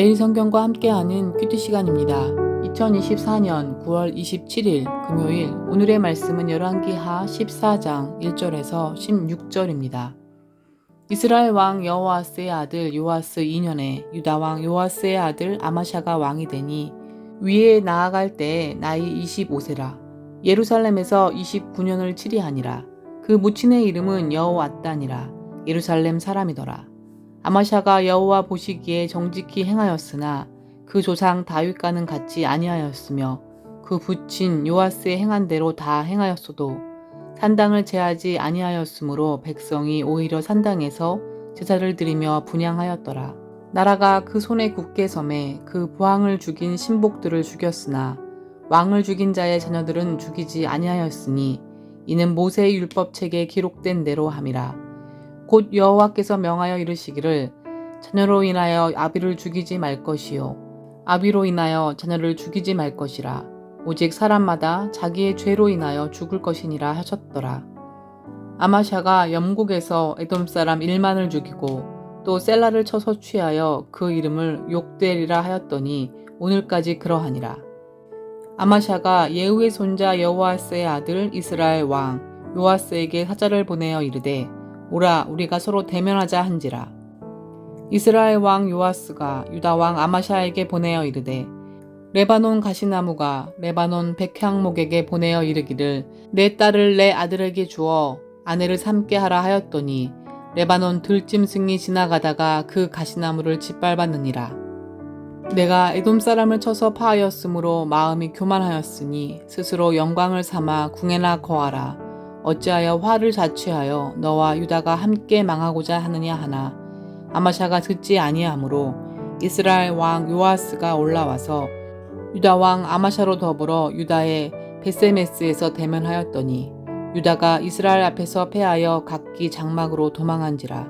매일 성경과 함께하는 큐티 시간입니다. 2024년 9월 27일 금요일 오늘의 말씀은 열왕기하 14장 1절에서 16절입니다. 이스라엘 왕 여호아스의 아들 요아스 2년에 유다 왕 요아스의 아들 아마샤가 왕이 되니 위에 나아갈 때에 나이 25세라 예루살렘에서 29년을 치리하니라 그 무친의 이름은 여호왔단이라 예루살렘 사람이더라 아마샤가 여호와 보시기에 정직히 행하였으나 그 조상 다윗과는 같이 아니하였으며 그 부친 요아스의 행한 대로 다 행하였어도 산당을 제하지 아니하였으므로 백성이 오히려 산당에서 제사를 드리며 분양하였더라. 나라가 그 손에 굳게 섬에 그 보왕을 죽인 신복들을 죽였으나 왕을 죽인 자의 자녀들은 죽이지 아니하였으니 이는 모세의 율법책에 기록된 대로 함이라. 곧 여호와께서 명하여 이르시기를 자녀로 인하여 아비를 죽이지 말 것이요 아비로 인하여 자녀를 죽이지 말 것이라. 오직 사람마다 자기의 죄로 인하여 죽을 것이니라 하셨더라. 아마샤가 염국에서 에돔 사람 1만을 죽이고 또 셀라를 쳐서 취하여 그 이름을 욕되리라 하였더니 오늘까지 그러하니라. 아마샤가 예후의 손자 여호아스의 아들 이스라엘 왕 요아스에게 사자를 보내어 이르되 오라 우리가 서로 대면하자 한지라. 이스라엘 왕 요아스가 유다 왕 아마샤에게 보내어 이르되 레바논 가시나무가 레바논 백향목에게 보내어 이르기를 내 딸을 내 아들에게 주어 아내를 삼게 하라 하였더니 레바논 들짐승이 지나가다가 그 가시나무를 짓밟았느니라. 내가 에돔 사람을 쳐서 파하였으므로 마음이 교만하였으니 스스로 영광을 삼아 궁에나 거하라 어찌하여 화를 자취하여 너와 유다가 함께 망하고자 하느냐 하나 아마샤가 듣지 아니하므로 이스라엘 왕 요아스가 올라와서 유다 왕 아마샤로 더불어 유다의 베세메스에서 대면하였더니 유다가 이스라엘 앞에서 패하여 각기 장막으로 도망한지라.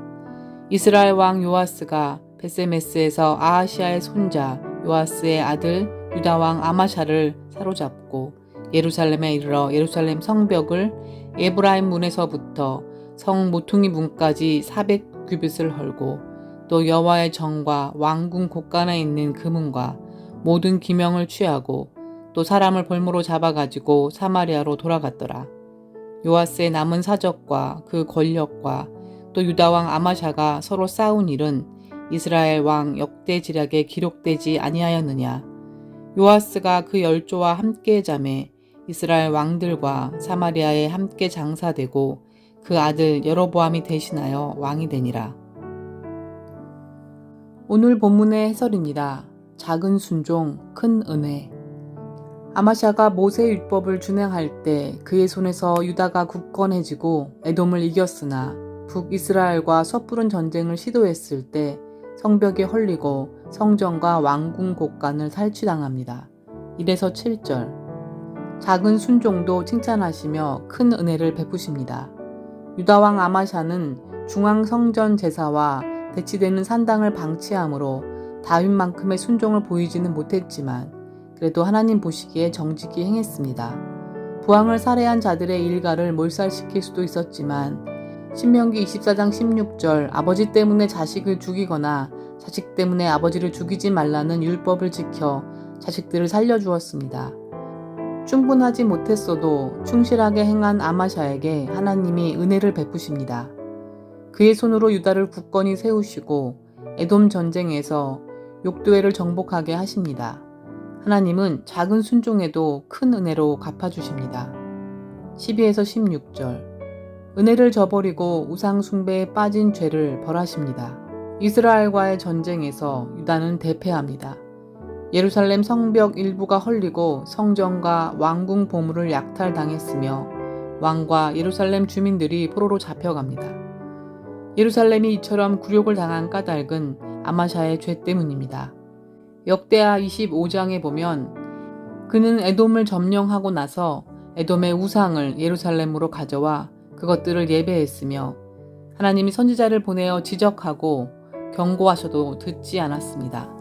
이스라엘 왕 요아스가 베세메스에서 아하시아의 손자 요아스의 아들 유다 왕 아마샤를 사로잡고 예루살렘에 이르러 예루살렘 성벽을 에브라임 문에서부터 성 모퉁이 문까지 400규빗을 헐고 또 여호와의 정과 왕궁 곳간에 있는 금은과 모든 기명을 취하고 또 사람을 볼모로 잡아가지고 사마리아로 돌아갔더라. 요아스의 남은 사적과 그 권력과 또 유다 왕 아마샤가 서로 싸운 일은 이스라엘 왕 역대 지략에 기록되지 아니하였느냐. 요아스가 그 열조와 함께 잠에 이스라엘 왕들과 사마리아에 함께 장사되고 그 아들 여로보암이 대신하여 왕이 되니라. 오늘 본문의 해설입니다. 작은 순종, 큰 은혜. 아마샤가 모세 율법을 준행할 때 그의 손에서 유다가 굳건해지고 에돔을 이겼으나 북이스라엘과 섣부른 전쟁을 시도했을 때 성벽이 헐리고 성전과 왕궁 곳간을 살취당합니다. 1에서 7절. 작은 순종도 칭찬하시며 큰 은혜를 베푸십니다. 유다왕 아마샤는 중앙 성전 제사와 대치되는 산당을 방치함으로 다윗만큼의 순종을 보이지는 못했지만 그래도 하나님 보시기에 정직히 행했습니다. 부왕을 살해한 자들의 일가를 몰살시킬 수도 있었지만 신명기 24장 16절 아버지 때문에 자식을 죽이거나 자식 때문에 아버지를 죽이지 말라는 율법을 지켜 자식들을 살려주었습니다. 충분하지 못했어도 충실하게 행한 아마샤에게 하나님이 은혜를 베푸십니다. 그의 손으로 유다를 굳건히 세우시고 에돔 전쟁에서 욕도회를 정복하게 하십니다. 하나님은 작은 순종에도 큰 은혜로 갚아주십니다. 12에서 16절 은혜를 저버리고 우상 숭배에 빠진 죄를 벌하십니다. 이스라엘과의 전쟁에서 유다는 대패합니다. 예루살렘 성벽 일부가 헐리고 성전과 왕궁 보물을 약탈당했으며 왕과 예루살렘 주민들이 포로로 잡혀갑니다. 예루살렘이 이처럼 굴욕을 당한 까닭은 아마샤의 죄 때문입니다. 역대하 25장에 보면 그는 에돔을 점령하고 나서 에돔의 우상을 예루살렘으로 가져와 그것들을 예배했으며 하나님이 선지자를 보내어 지적하고 경고하셔도 듣지 않았습니다.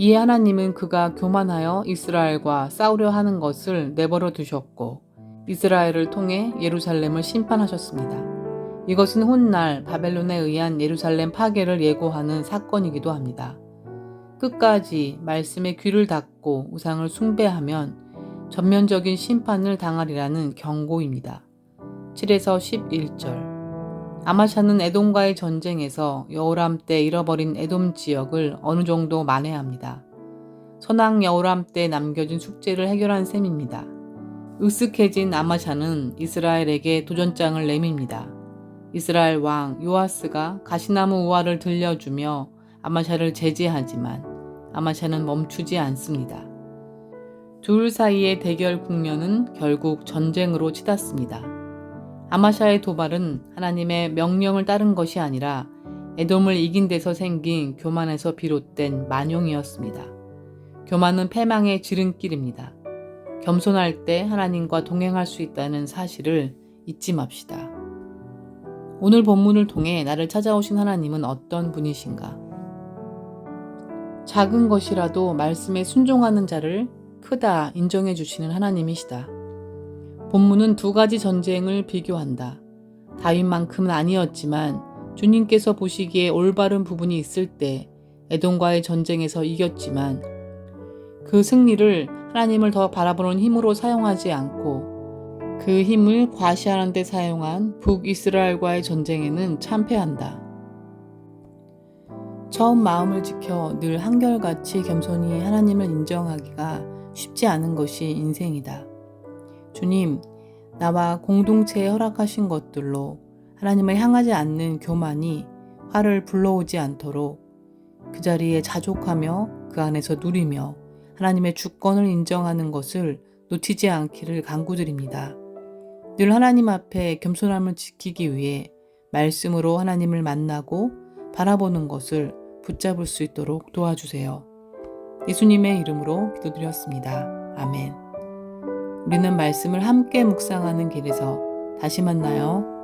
이에 하나님은 그가 교만하여 이스라엘과 싸우려 하는 것을 내버려 두셨고 이스라엘을 통해 예루살렘을 심판하셨습니다. 이것은 훗날 바벨론에 의한 예루살렘 파괴를 예고하는 사건이기도 합니다. 끝까지 말씀에 귀를 닫고 우상을 숭배하면 전면적인 심판을 당하리라는 경고입니다. 7에서 11절 아마샤는 에돔과의 전쟁에서 여호람 때 잃어버린 에돔 지역을 어느 정도 만회합니다. 선왕 여호람 때 남겨진 숙제를 해결한 셈입니다. 으쓱해진 아마샤는 이스라엘에게 도전장을 내밉니다. 이스라엘 왕 요아스가 가시나무 우화를 들려주며 아마샤를 제지하지만 아마샤는 멈추지 않습니다. 둘 사이의 대결 국면은 결국 전쟁으로 치닫습니다. 아마샤의 도발은 하나님의 명령을 따른 것이 아니라 에돔을 이긴 데서 생긴 교만에서 비롯된 만용이었습니다. 교만은 패망의 지름길입니다. 겸손할 때 하나님과 동행할 수 있다는 사실을 잊지 맙시다. 오늘 본문을 통해 나를 찾아오신 하나님은 어떤 분이신가? 작은 것이라도 말씀에 순종하는 자를 크다 인정해 주시는 하나님이시다. 본문은 두 가지 전쟁을 비교한다. 다윗만큼은 아니었지만 주님께서 보시기에 올바른 부분이 있을 때 에돔과의 전쟁에서 이겼지만 그 승리를 하나님을 더 바라보는 힘으로 사용하지 않고 그 힘을 과시하는 데 사용한 북이스라엘과의 전쟁에는 참패한다. 처음 마음을 지켜 늘 한결같이 겸손히 하나님을 인정하기가 쉽지 않은 것이 인생이다. 주님, 나와 공동체에 허락하신 것들로 하나님을 향하지 않는 교만이 화를 불러오지 않도록 그 자리에 자족하며 그 안에서 누리며 하나님의 주권을 인정하는 것을 놓치지 않기를 간구드립니다. 늘 하나님 앞에 겸손함을 지키기 위해 말씀으로 하나님을 만나고 바라보는 것을 붙잡을 수 있도록 도와주세요. 예수님의 이름으로 기도드렸습니다. 아멘. 우리는 말씀을 함께 묵상하는 길에서 다시 만나요.